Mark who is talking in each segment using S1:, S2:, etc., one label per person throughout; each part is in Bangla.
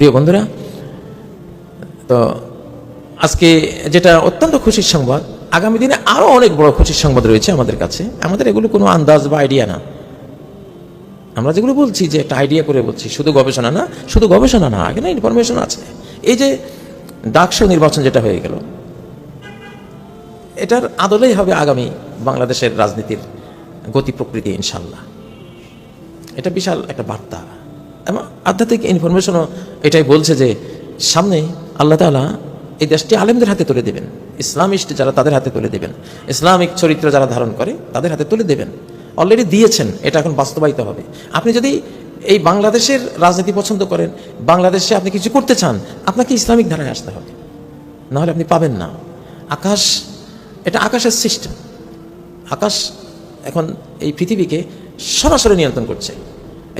S1: প্রিয় বন্ধুরা, তো আজকে যেটা অত্যন্ত খুশির সংবাদ, আগামী দিনে আরও অনেক বড় খুশির সংবাদ রয়েছে আমাদের কাছে। আমাদের এগুলো কোনো আন্দাজ বা আইডিয়া না। আমরা যেগুলো বলছি যে একটা আইডিয়া করে বলছি, শুধু গবেষণা না, শুধু গবেষণা না, আগে না ইনফরমেশন আছে। এই যে ডাকসু নির্বাচন যেটা হয়ে গেল, এটার আদলেই হবে আগামী বাংলাদেশের রাজনীতির গতি প্রকৃতি, ইনশাল্লাহ। এটা বিশাল একটা বার্তা। এবং আধ্যাত্মিক ইনফরমেশনও এটাই বলছে যে সামনে আল্লাহ তাআলা এই দেশটি আলেমদের হাতে তুলে দেবেন। ইসলামিস্ট যারা তাদের হাতে তুলে দেবেন। ইসলামিক চরিত্র যারা ধারণ করে তাদের হাতে তুলে দেবেন। অলরেডি দিয়েছেন, এটা এখন বাস্তবায়িত হবে। আপনি যদি এই বাংলাদেশের রাজনীতি পছন্দ করেন, বাংলাদেশে আপনি কিছু করতে চান, আপনাকে ইসলামিক ধারায় আসতে হবে। নাহলে আপনি পাবেন না। আকাশ, এটা আকাশের সিস্টেম আকাশ এখন এই পৃথিবীকে সরাসরি নিয়ন্ত্রণ করছে।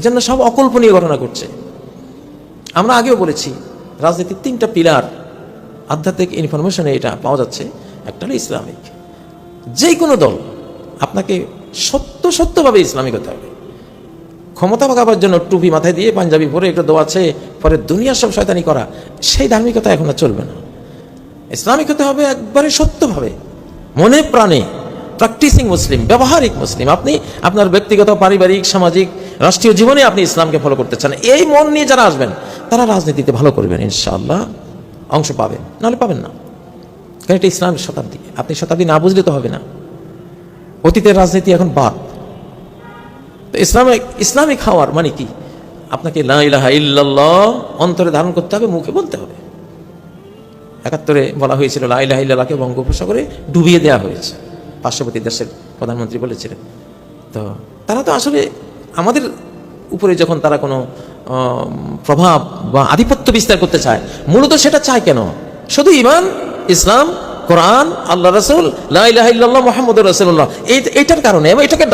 S1: এজন্য সব অকল্পনীয় ঘটনা ঘটছে। আমরা আগেও বলেছি, রাজনীতির তিনটা পিলার, আধ্যাত্মিক ইনফরমেশনে এটা পাওয়া যাচ্ছে, একটা হলো ইসলামিক। যে কোনো দল আপনাকে সত্য সত্যভাবে ইসলামিক হতে হবে। ক্ষমতা পাকাবার জন্য টুপি মাথায় দিয়ে পাঞ্জাবি পরে একটা দোয়াচ্ছে পরে দুনিয়ার সব শয়তানি করা, সেই ধার্মিকতা এখন আর চলবে না। ইসলামিক হতে হবে একবারে সত্যভাবে। মনে প্রাণে প্র্যাকটিসিং মুসলিম, ব্যবহারিক মুসলিম। আপনি আপনার ব্যক্তিগত, পারিবারিক, সামাজিক রাষ্ট্রীয় জীবনে আপনি ইসলামকে ফলো করতে চান, এই মন নিয়ে যারা আসবেন, তারা রাজনীতিতে ভালো করবেন, ইনশাআল্লাহ। অংশ পাবেন, নাহলে পাবেন না। কারণ এটা ইসলামের শতাব্দী। আপনি শতাব্দী না বুঝলে তো হবে না। অতীতের রাজনীতি এখন বাদ। তো ইসলামিক ইসলামিক হওয়ার মানে কি? আপনাকে লা ইলাহা ইল্লাল্লাহ অন্তরে ধারণ করতে হবে, মুখে বলতে হবে। একাত্তরে বলা হয়েছিল, লা ইলাহা ইল্লাল্লাহকে বঙ্গোপসাগরে ডুবিয়ে দেওয়া হয়েছে। পার্শ্ববর্তী দেশের প্রধানমন্ত্রী বলেছিলেন। তো তারা তো আসলে আমাদের উপরে যখন তারা কোনো প্রভাব বা আধিপত্য বিস্তার করতে চায়, মূলত সেটা চায় কেন? শুধু ইমান ইসলাম, কোরআন, আল্লাহ রসুল লাহ মোহাম্মদ রসুল্লাহ এই, এইটার কারণে এবং এটাকে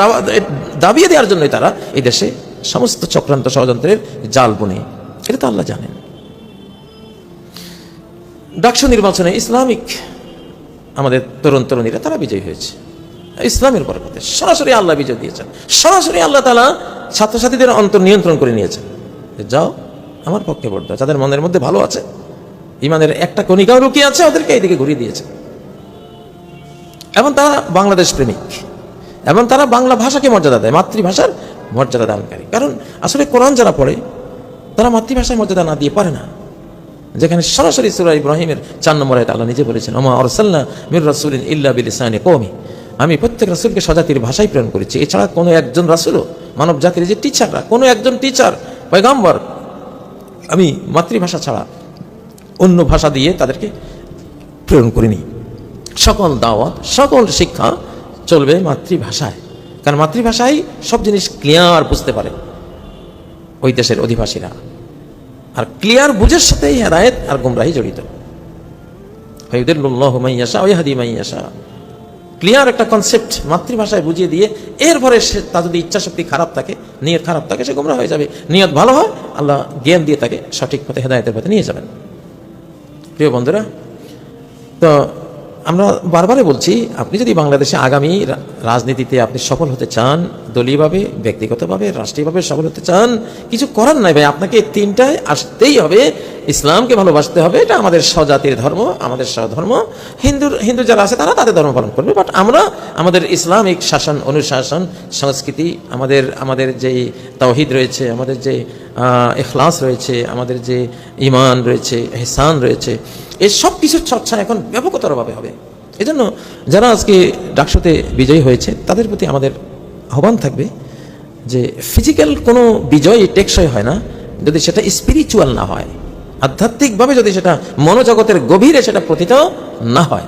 S1: দাবিয়ে দেওয়ার জন্যই তারা এই দেশে সমস্ত চক্রান্ত ষড়যন্ত্রের জাল বুনে। এটা তো আল্লাহ জানেন। ডাকসু নির্বাচনে ইসলামিক আমাদের তরুণ তরুণীরা তারা বিজয়ী হয়েছে। ইসলামের বরকতে সরাসরি আল্লাহ বিজয় দিয়েছেন। সরাসরি আল্লাহ তালা ছাত্রছাত্রীদের অন্তর নিয়ন্ত্রণ করে নিয়েছেন। যাও, আমার পক্ষে দাও। যাদের মনের মধ্যে ভালো আছে, ইমানের একটা কণিকাও লুকিয়ে আছে, ওদেরকে এইদিকে ঘুরিয়ে দিয়েছে। এবং তারা বাংলাদেশ প্রেমিক। এবং তারা বাংলা ভাষাকে মর্যাদা দেয়, মাতৃভাষার মর্যাদা দানকারী। কারণ আসলে কোরআন যারা পড়ে, তারা মাতৃভাষায় মর্যাদা না দিয়ে পারে না। যেখানে সরাসরি সুরা ইব্রাহিমের চার নম্বর আয়াত আল্লাহ নিজে বলেছেন, ওমা অরসাল্লা মির রাসূলিন ইল্লা বিলিসানি কওমি। আমি প্রত্যেক রাসুলকে স্বজাতির ভাষায় প্রেরণ করেছি। এছাড়া কোনো একজন রাসূলও মানব জাতির যে টিচাররা কোনো একজন টিচার পয়গাম্বর, আমি মাতৃভাষা ছাড়া অন্য ভাষা দিয়ে তাদেরকে প্রেরণ করিনি। সকল দাওয়াত, সকল শিক্ষা চলবে মাতৃভাষায়। কারণ মাতৃভাষায় সব জিনিস ক্লিয়ার বুঝতে পারে ওই দেশের অধিবাসীরা। আর ক্লিয়ার বুঝের সাথেই হেদায়েত আর গুমরাহি জড়িত। হাইদুল্লাহ মাইয়াশা ওই হাদি মাইয়াশা। ক্লিয়ার একটা কনসেপ্ট মাতৃভাষায় বুঝিয়ে দিয়ে, এরপরে সে তার যদি ইচ্ছাশক্তি খারাপ থাকে, নিয়ত খারাপ থাকে, সে গোমরা হয়ে যাবে। নিয়ত ভালো হয়, আল্লাহ জ্ঞান দিয়ে তাকে সঠিক পথে হেদায়তের পথে নিয়ে যাবেন। প্রিয় বন্ধুরা, তো আমরা বারবারে বলছি, আপনি যদি বাংলাদেশে আগামী রাজনীতিতে আপনি সফল হতে চান, দলীয়ভাবে, ব্যক্তিগতভাবে, রাষ্ট্রীয়ভাবে সফল হতে চান, কিছু করার নাই ভাই। আপনাকে তিনটায় আসতেই হবে। ইসলামকে ভালোবাসতে হবে, এটা আমাদের স্বজাতির ধর্ম, আমাদের স্বধর্ম। হিন্দুর, হিন্দু যারা আছে তারা তাদের ধর্ম পালন করবে। বাট আমরা, আমাদের ইসলামিক শাসন, অনুশাসন, সংস্কৃতি, আমাদের আমাদের যে তাওহিদ রয়েছে, আমাদের যে আহ, ইখলাস রয়েছে আমাদের যে ইমান রয়েছে এহসান রয়েছে এই সব কিছুর চর্চা এখন ব্যাপকতরভাবে হবে। এজন্য যারা আজকে ডাকসুতে বিজয়ী হয়েছে তাদের প্রতি আমাদের আহ্বান থাকবে যে ফিজিক্যাল কোনো বিজয় টেকসই হয় না যদি সেটা স্পিরিচুয়াল না হয়। আধ্যাত্মিকভাবে যদি সেটা মনোজগতের গভীরে সেটা প্রতীত না হয়।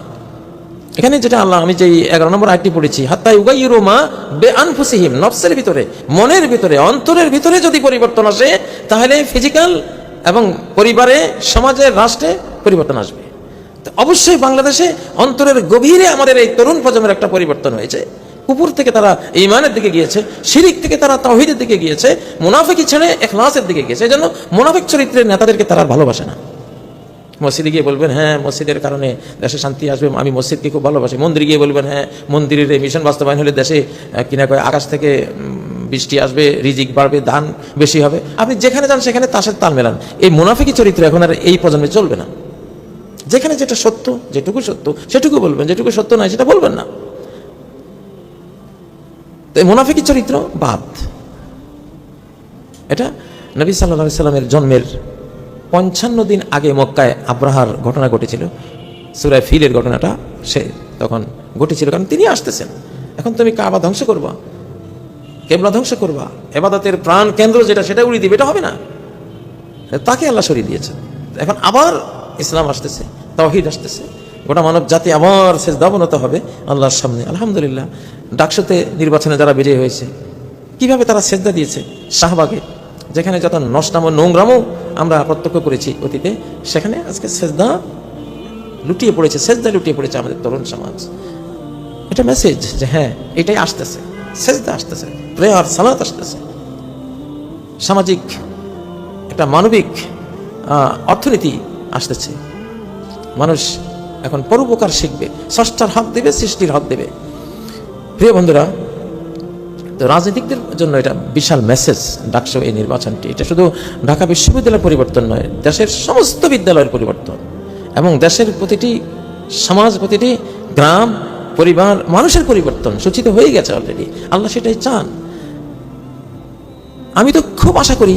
S1: এখানে যেটা আল্লাহ, আমি যে এগারো নম্বর আয়টি পড়েছি হাত্তাই উগাইরো মা বে আনফুসিহিম নফসের ভিতরে, মনের ভিতরে, অন্তরের ভিতরে যদি পরিবর্তন আসে, তাহলে ফিজিক্যাল এবং পরিবারে, সমাজে, রাষ্ট্রে পরিবর্তন আসবে। অবশ্যই বাংলাদেশে অন্তরের গভীরে আমাদের এই তরুণ প্রজন্মের একটা পরিবর্তন হয়েছে। উপর থেকে তারা ইমানের দিকে গিয়েছে, শিরিক থেকে তারা তাহিদের দিকে গিয়েছে, মুনাফিকি ছেড়ে এখলাসের দিকে গিয়েছে এই জন্য মুনাফিক চরিত্রের নেতাদেরকে তারা ভালোবাসে না। মসজিদে গিয়ে বলবেন হ্যাঁ মসজিদের কারণে দেশে শান্তি আসবে, আমি মসজিদকে খুব ভালোবাসি। মন্দিরে গিয়ে বলবেন হ্যাঁ মন্দিরের এই মিশন বাস্তবায়ন হলে দেশে কিনা কয়, আকাশ থেকে বৃষ্টি আসবে, রিজিক বাড়বে ধান বেশি হবে। আপনি যেখানে যান সেখানে তার সাথে তাল মেলান। এই মুনাফিকি চরিত্র এখন আর এই প্রজন্মে চলবে না। যেখানে যেটা সত্য, যেটুকু সত্য, সেটুকু বলবেন, যেটুকু সত্য নয়, সেটা বলবেন না। তো মুনাফিকি চরিত্র বাদ। এটা নবী সাল্লা সাল্লামের জন্মের পঞ্চান্ন দিন আগে মক্কায় আব্রাহার ঘটনা ঘটেছিল। সুরায় ফিলের ঘটনাটা সে তখন ঘটেছিল কারণ তিনি আসতেছেন। এখন তুমি কাবা ধ্বংস করবা, কেবলা ধ্বংস করবা, এবাদতের প্রাণ কেন্দ্র যেটা, সেটা উড়িয়ে দিবে, এটা হবে না। তাকে আল্লাহ সরিয়ে দিয়েছে এখন আবার ইসলাম আসতেছে, তাওহিদ আসতেছে। গোটা মানব জাতি আবার শেষ দাবনত হবে আল্লাহর সামনে। আলহামদুলিল্লাহ, ডাকসুতে নির্বাচনে যারা বিজয়ী হয়েছে, কীভাবে তারা সেজদা দিয়েছে? শাহবাগে যেখানে যত নষ্টাম নোংরামও আমরা প্রত্যক্ষ করেছি অতীতে, সেখানে আজকে সেজদা লুটিয়ে পড়েছে, সেজদা লুটিয়ে পড়েছে আমাদের তরুণ সমাজ। এটা মেসেজ যে হ্যাঁ এটাই আসতেছে, সেজদা আসতেছে, প্রেয়ার, সালাত আসতেছে। সামাজিক একটা মানবিক অর্থনীতি আসতেছে। মানুষ এখন পরোপকার শিখবে ষষ্ঠার হক দেবে, সৃষ্টির হক দেবে। প্রিয় বন্ধুরা তো রাজনীতিকদের জন্য এটা বিশাল মেসেজ ডাকসো এই নির্বাচনটি। এটা শুধু ঢাকা বিশ্ববিদ্যালয়ের পরিবর্তন নয়, দেশের সমস্ত বিদ্যালয়ের পরিবর্তন এবং দেশের প্রতিটি সমাজ, প্রতিটি গ্রাম, পরিবার, মানুষের পরিবর্তন সূচিত হয়ে গেছে অলরেডি আল্লাহ সেটাই চান। আমি তো খুব আশা করি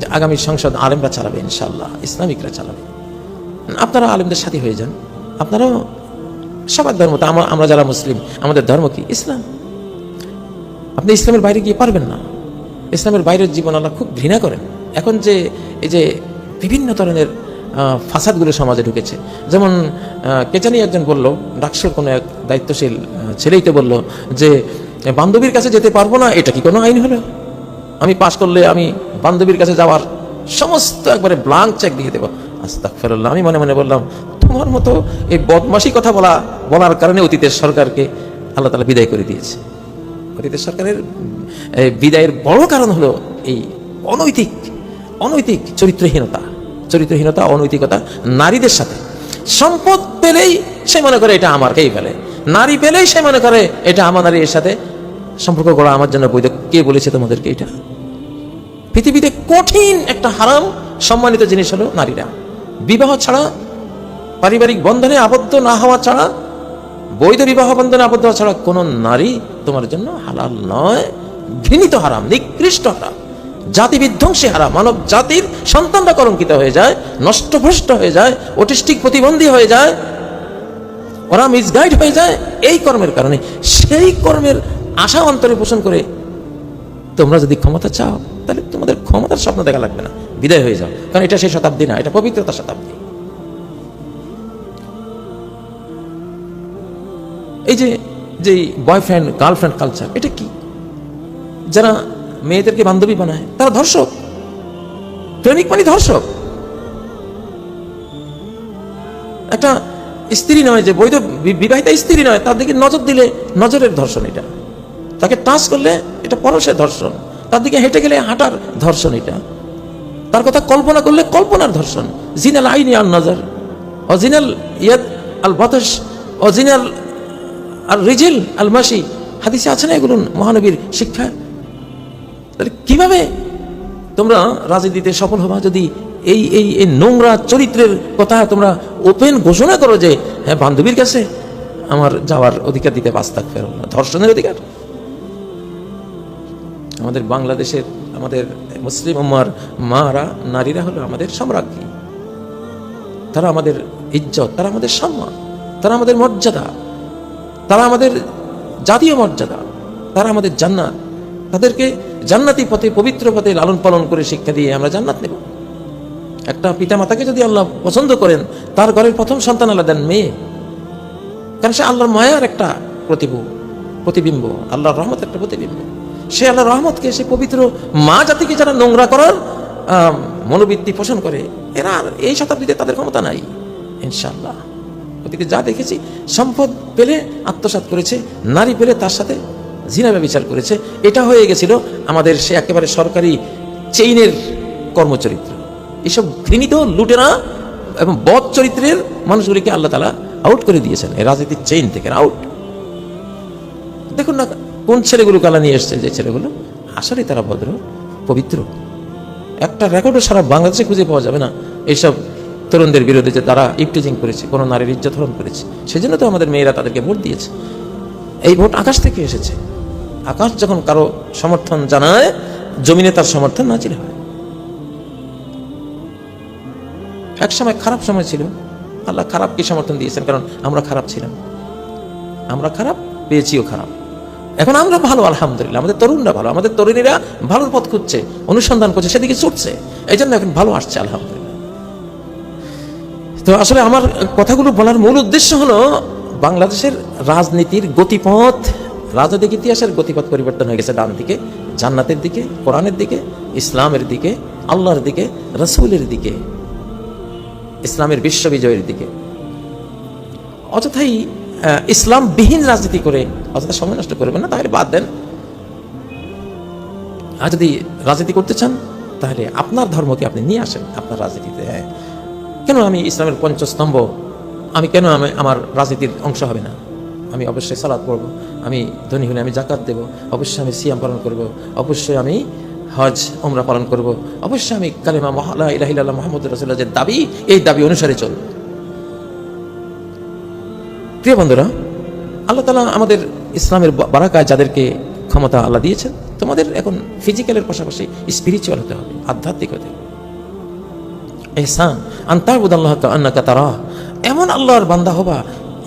S1: যে আগামী সংসদ আলেমরা চালাবে ইনশাল্লাহ ইসলামিকরা চালাবে। আপনারা আলেমদের সাথী হয়ে যান। আপনারাও সবার ধর্ম তো আমরা যারা মুসলিম, আমাদের ধর্ম কি? ইসলাম। আপনি ইসলামের বাইরে গিয়ে পারবেন না। ইসলামের বাইরের জীবন আল্লাহ খুব ঘৃণা করেন। এখন যে এই যে বিভিন্ন ধরনের ফাসাদগুলো সমাজে ঢুকেছে। যেমন আহ, কে জানি একজন বলল ডাকসুর কোনো এক দায়িত্বশীল ছেলেই তো বলল যে বান্ধবীর কাছে যেতে পারব না এটা কি কোনো আইন হলো? আমি পাশ করলে আমি বান্ধবীর কাছে যাওয়ার সমস্ত একবারে ব্লাঙ্ক চেক দিয়ে দেবো। আস্তাক ফেরল্লাহ আমি মনে মনে বললাম তোমার মতো এই বদমাসি কথা বলা বলার কারণে অতীতের সরকারকে আল্লাহ তালা বিদায় করে দিয়েছে। অতীতের সরকারের বিদায়ের বড় কারণ হলো এই অনৈতিক অনৈতিক চরিত্রহীনতা চরিত্রহীনতা, অনৈতিকতা নারীদের সাথে। সম্পদ পেলেই সে মনে করে এটা আমার কেই ফেলে। নারী পেলেই সে মনে করে এটা আমার নারীর সাথে সম্পর্ক করা আমার জন্য বৈধ। কে বলেছে তোমাদেরকে এটা? পৃথিবীতে কঠিন একটা হারাম সম্মানিত জিনিস হলো নারীরা। বিবাহ ছাড়া, পারিবারিক বন্ধনে আবদ্ধ না হওয়া ছাড়া বৈধ বিবাহ বন্ধনে আবদ্ধ ছাড়া কোনো নারী তোমার জন্য হালাল নয়। ঘৃণিত হারাম নিকৃষ্ট হারাম জাতি বিধ্বংসী হারাম, মানব জাতির সন্তানরা কলঙ্কিত হয়ে যায়, নষ্টভ্রষ্ট হয়ে যায়, অটিস্টিক প্রতিবন্ধী হয়ে যায়, ওরা মিসগাইড হয়ে যায়, এই কর্মের কারণে। সেই কর্মের আশা অন্তরে পোষণ করে তোমরা যদি ক্ষমতা চাও, তাহলে তোমাদের ক্ষমতার স্বপ্ন দেখা লাগবে না। বিদায় হয়ে যাও। কারণ এটা সেই শতাব্দী না, এটা পবিত্রতা শতাব্দী। এই যে যে বয়ফ্রেন্ড গার্লফ্রেন্ড কালচার এটা কি? যারা মেয়েদেরকে বান্ধবী বানায়, তারা ধর্ষক? প্রেমিক মানে ধর্ষক? একটা স্ত্রী নয় যে, বৈধ বিবাহিতা স্ত্রী নয়, তার দিকে নজর দিলে নজরের ধর্ষণ এটা। তাকে টাচ করলে এটা পরশের ধর্ষণ। তার দিকে হেঁটে গেলে হাঁটার ধর্ষণ এটা। তার কথা কল্পনা করলে কল্পনার ধর্ষণ। জিনাল আইনি আল নজর অজিনাল ইয়াদ আল বাতস অজিনাল আর রিজিল আল মাসি হাদিসে আছে না এগুলো মহানবীর শিক্ষা? তাহলে কীভাবে তোমরা রাজনীতিতে সফল হবা যদি এই এই এই নোংরা চরিত্রের কথা তোমরা ওপেন ঘোষণা করো যে হ্যাঁ বান্ধবীর কাছে আমার যাওয়ার অধিকার দিতে পাঁচ থাক ফেরো না ধর্ষণের অধিকার। আমাদের বাংলাদেশের, আমাদের মুসলিম উম্মার মারা, নারীরা হলো আমাদের সম্রাজ্ঞী। তারা আমাদের ইজ্জত, তারা আমাদের সম্মান, তারা আমাদের মর্যাদা। তারা আমাদের জাতীয় মর্যাদা, তারা আমাদের জান্নাত। তাদেরকে জান্নাতি পথে, পবিত্র পথে লালন পালন করে শিক্ষা দিয়ে আমরা জান্নাত নেব। একটা পিতা মাতাকে যদি আল্লাহ পছন্দ করেন, তার ঘরের প্রথম সন্তান আল্লাহ দেন মেয়ে। কারণ সে আল্লাহর মায়ার একটা প্রতিব, প্রতিবিম্ব, আল্লাহর রহমত একটা প্রতিবিম্ব। সে আল্লাহর রহমতকে, সে পবিত্র মা জাতিকে যারা নোংরা করার মনোবৃত্তি পোষণ করে, এরা এই শতাব্দীতে তাদের ক্ষমতা নাই ইনশাল্লাহ ওদিকে যা দেখেছি, সম্পদ পেলে, আত্মসাৎ করেছে, নারী পেলে তার সাথে জিনাবে বিচার করেছে, এটা হয়ে গেছিল আমাদের সে একেবারে সরকারি চেইনের কর্মচরিত্র। এসব ঘৃণিত লুটেরা এবং বদ চরিত্রের মানুষগুলিকে আল্লাহ তালা আউট করে দিয়েছেন, এই রাজনীতির চেইন থেকে আউট দেখুন না কোন ছেলেগুলো কালা নিয়ে এসছে, যে ছেলেগুলো আসলে তারা ভদ্র, পবিত্র। একটা রেকর্ডও সারা বাংলাদেশে খুঁজে পাওয়া যাবে না এইসব তরুণদের বিরুদ্ধে যে তারা ইফটিজিং করেছে, কোনো নারীর ইজ্জত হরণ করেছে, সেজন্য তো আমাদের মেয়েরা তাদেরকে ভোট দিয়েছে। এই ভোট আকাশ থেকে এসেছে। আকাশ যখন কারও সমর্থন জানায়, জমিনে তার সমর্থন নাচিল হয়। এক সময় খারাপ সময় ছিল। আল্লাহ খারাপকে সমর্থন দিয়েছেন? কারণ আমরা খারাপ ছিলাম। আমরা খারাপ, পেয়েছিও খারাপ। এখন আমরা ভালো, আলহামদুলিল্লাহ। আমাদের তরুণরা ভালো। আমাদের তরুণীরা ভালোর পথ খুঁজছে, অনুসন্ধান করছে, সেদিকে ছুটছে। এই জন্য এখন ভালো আসছে, আলহামদুলিল্লাহ। তো আসলে আমার কথাগুলো বলার মূল উদ্দেশ্য হলো বাংলাদেশের রাজনীতির গতিপথ রাজনৈতিক ইতিহাসের গতিপথ পরিবর্তন হয়ে গেছে ডান দিকে জান্নাতের দিকে কোরআনের দিকে ইসলামের দিকে আল্লাহর দিকে রসুলের দিকে ইসলামের বিশ্ববিজয়ের দিকে। অযথাই আহ, ইসলামবিহীন রাজনীতি করে অযথা সময় নষ্ট করবেন না তাহলে বাদ দেন। আর যদি রাজনীতি করতে চান তাহলে আপনার ধর্মকে আপনি নিয়ে আসেন আপনার রাজনীতিতে। হ্যাঁ কেন আমি ইসলামের পঞ্চস্তম্ভ আমি কেন আমি আমার রাজনীতির অংশ হবে না? আমি অবশ্যই সালাদ পড়ব, আমি ধনী হলে আমি জাকাত দেব, অবশ্যই আমি সিয়াম পালন করব, অবশ্যই আমি হজ ওমরা পালন করব, অবশ্যই আমি কালিমা মহালা ইলাহিল্লাহ মোহাম্মদ রসুল্লাহ যে দাবি, এই দাবি অনুসারে চলব। প্রিয় বন্ধুরা, আল্লাহ তালা আমাদের ইসলামের বারাকায় যাদেরকে ক্ষমতা আল্লাহ দিয়েছেন, তোমাদের এখন ফিজিক্যালের পাশাপাশি স্পিরিচুয়াল হতে হবে, আধ্যাত্মিক হতে হবে। এহসান আন্তাবুদ আল্লাহ আন্নাকা তারা এমন আল্লাহর বান্দা হবা,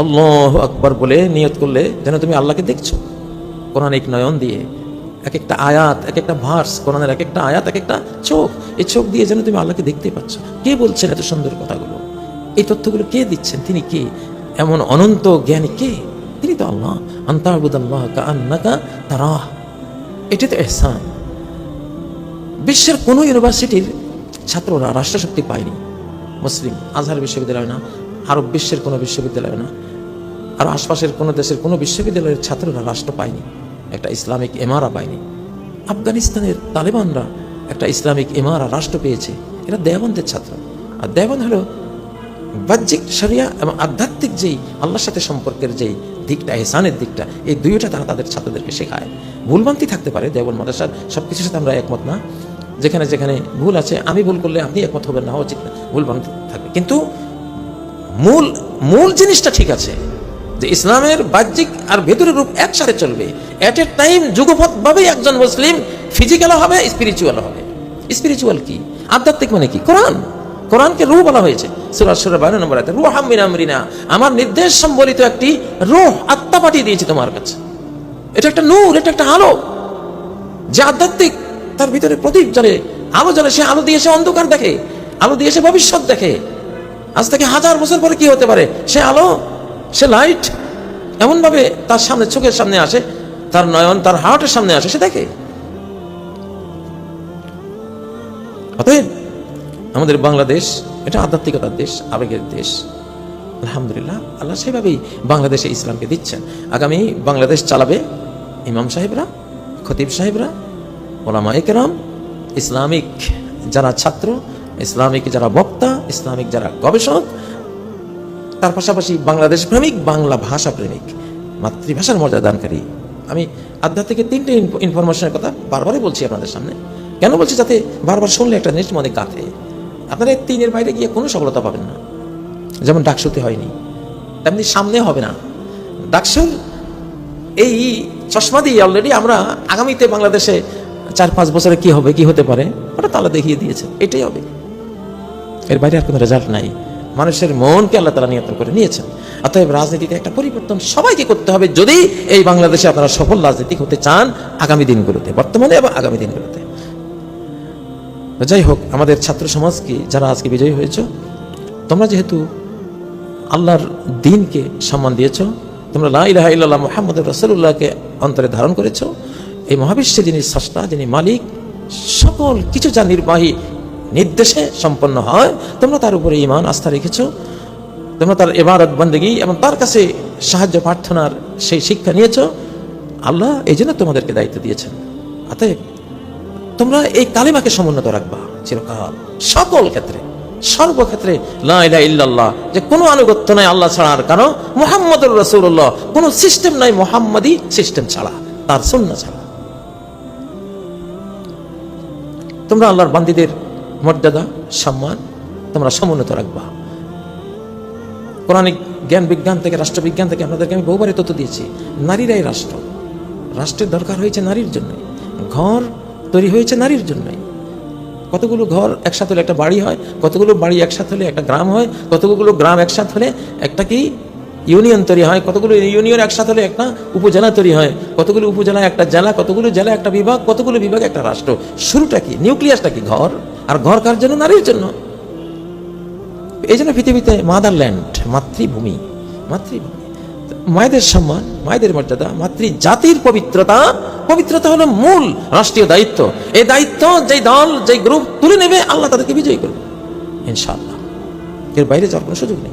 S1: আল্লাহ আকবার বলে নিয়ত করলে যেন তুমি আল্লাহকে দেখছ। কোরআনিক নয়ন দিয়ে এক একটা আয়াত এক একটা ভার্স, কোরআনের এক একটা আয়াত এক একটা চোখ, এই চোখ দিয়ে যেন তুমি আল্লাহকে দেখতে পাচ্ছ। কে বলছেন এত সুন্দর কথাগুলো? এই তথ্যগুলো কে দিচ্ছেন? তিনি কে? এমন অনন্ত জ্ঞানী কে? তিনি তো আল্লাহ। আন্তাবুদ আল্লাহ কা আন্নাকা তারা এটি তো এহসান বিশ্বের কোনো ইউনিভার্সিটির ছাত্ররা রাষ্ট্রশক্তি পায়নি। মুসলিম, আজহার বিশ্ববিদ্যালয় না, আরব বিশ্বের কোনো বিশ্ববিদ্যালয় না। আর আশপাশের কোনো দেশের কোনো বিশ্ববিদ্যালয়ের ছাত্ররা রাষ্ট্র পায়নি, একটা ইসলামিক এমারা পায়নি। আফগানিস্তানের তালেবানরা একটা ইসলামিক এমারা রাষ্ট্র পেয়েছে, এরা দেওবন্দের ছাত্র। আর দেওবন্দ হলো বাহ্যিক শরিয়া এবং আধ্যাত্মিক যেই আল্লাহর সাথে সম্পর্কের যেই দিকটা, এহসানের দিকটা, এই দুইটা তারা তাদের ছাত্রদেরকে শেখায়। ভুলভ্রান্তি থাকতে পারে দেবল মাদ্রাসার সব কিছুর সাথে আমরা একমত না। যেখানে যেখানে ভুল আছে, আমি ভুল করলে আপনি একমত হবেন না উচিত না। ভুলভ্রান্তি থাকবে। কিন্তু মূল মূল জিনিসটা ঠিক আছে যে ইসলামের বাহ্যিক আর ভেতরের রূপ একসাথে চলবে। অ্যাট এ টাইম যুগপথভাবেই একজন মুসলিম ফিজিক্যাল হবে স্পিরিচুয়াল হবে। স্পিরিচুয়াল কি? আধ্যাত্মিক মানে কি? কোরআন। কোরআনকে রূহ বলা হয়েছে। নম্বর রুহ আমার নির্দেশ সম্বলিত একটি রুহ আত্মা পাঠিয়ে দিয়েছি তোমার কাছে। এটা একটা নূর, এটা একটা আলো। যে আধ্যাত্মিক তার ভিতরে প্রদীপ জ্বলে, আলো জ্বলে, সে আলো দিয়ে সে অন্ধকার দেখে, আলো দিয়ে সে ভবিষ্যৎ দেখে। আজ থেকে হাজার বছর পরে কি হতে পারে? সে আলো, সে লাইট এমনভাবে তার সামনে, চোখের সামনে আসে, তার নয়ন, তার হার্টের সামনে আসে, সে দেখে। অতএব আমাদের বাংলাদেশ, এটা আধ্যাত্মিকতার দেশ, আবেগের দেশ। আলহামদুলিল্লাহ, আল্লাহ সেভাবেই বাংলাদেশে ইসলামকে দিচ্ছেন। আগামী বাংলাদেশ চালাবে ইমাম সাহেবরা, খতিব সাহেবরা ওলামা একরাম ইসলামিক যারা ছাত্র, ইসলামিক যারা বক্তা, ইসলামিক যারা গবেষক, তার পাশাপাশি বাংলাদেশ প্রেমিক, বাংলা ভাষা প্রেমিক, মাতৃভাষার মর্যাদা দানকারী। আমি আধ্যাত্মিকের তিনটে ইনফরমেশনের কথা বারবারই বলছি আপনাদের সামনে। কেন বলছি? যাতে বারবার শুনলে একটা জিনিস মনে কাঁথে আপনারা তিনের বাইরে গিয়ে কোনো সফলতা পাবেন না। যেমন ডাকসুতে হয়নি। তেমনি সামনে হবে না। ডাকসুর এই চশমা দিয়ে অলরেডি আমরা আগামীতে বাংলাদেশে চার পাঁচ বছরে কি হবে, কি হতে পারে, ওটা তালা দেখিয়ে দিয়েছে, এটাই হবে। এর বাইরে আর কোনো রেজাল্ট নাই। মানুষের মনকে আল্লাহ তালা নিয়ন্ত্রণ করে নিয়েছেন। অতএব রাজনীতিতে একটা পরিবর্তন সবাইকে করতে হবে, যদি এই বাংলাদেশে আপনারা সফল রাজনীতিক হতে চান আগামী দিনগুলোতে, বর্তমানে এবং আগামী দিনগুলোতে। যাই হোক, আমাদের ছাত্র সমাজকে যারা আজকে বিজয়ী হয়েছ, তোমরা যেহেতু আল্লাহর দিনকে সম্মান দিয়েছ, তোমরা লা ইলাহা ইল্লাল্লাহ মুহাম্মদ রসুল্লাহকে অন্তরে ধারণ করেছ এই মহাবিশ্বে যিনি স্রষ্টা, যিনি মালিক, সকল কিছু যা নির্বাহী নির্দেশে সম্পন্ন হয়, তোমরা তার উপরে ইমান আস্থা রেখেছ। তোমরা তার এবারত বন্দেগী এবং তার কাছে সাহায্য, প্রার্থনার সেই শিক্ষা নিয়েছ। আল্লাহ এই জন্য তোমাদেরকে দায়িত্ব দিয়েছেন। অতএব তোমরা এই কালিমাকে সমুন্নত রাখবা চিরকাল। সকল ক্ষেত্রে, সর্বক্ষেত্রে ইল্লাল্লাহ, যে কোনো আনুগত্য নাই আল্লাহ ছাড়া আর মুহাম্মদুর রসুল্লাহ কোনো সিস্টেম নাই মুহাম্মাদি সিস্টেম ছাড়া, তার সুন্নাহ ছাড়া। তোমরা আল্লাহর বান্দিদের মর্যাদা, সম্মান তোমরা সমুন্নত রাখবা। পৌরাণিক জ্ঞান বিজ্ঞান থেকে, রাষ্ট্রবিজ্ঞান থেকে আপনাদেরকে আমি বহুবারে তথ্য দিয়েছি, নারীরাই রাষ্ট্র। রাষ্ট্রের দরকার হয়েছে নারীর জন্য। ঘর তৈরি হয়েছে নারীর জন্যই কতগুলো ঘর একসাথে হলে একটা বাড়ি হয়, কতগুলো বাড়ি একসাথে হলে একটা গ্রাম হয়, কতগুলো গ্রাম একসাথে হলে একটা কি ইউনিয়ন তৈরি হয়, কতগুলো ইউনিয়ন একসাথে হলে একটা উপজেলা তৈরি হয়, কতগুলো উপজেলা একটা জেলা, কতগুলো জেলা একটা বিভাগ, কতগুলো বিভাগ একটা রাষ্ট্র। শুরুটা কি? নিউক্লিয়াসটা কি? ঘর। আর ঘর কার জন্য? নারীর জন্য। এই জন্য পৃথিবীতে মাদারল্যান্ড, মাতৃভূমি মাতৃভূমি। মায়েদের সম্মান, মায়েদের মর্যাদা মাতৃ জাতির পবিত্রতা পবিত্রতা হলো মূল রাষ্ট্রীয় দায়িত্ব। এই দায়িত্ব, যেই দল, যেই গ্রুপ তুলে নেবে, আল্লাহ তাদেরকে বিজয়ী করবে। ইনশাআল্লাহ। এর বাইরে যাওয়ার কোনো সুযোগ নেই।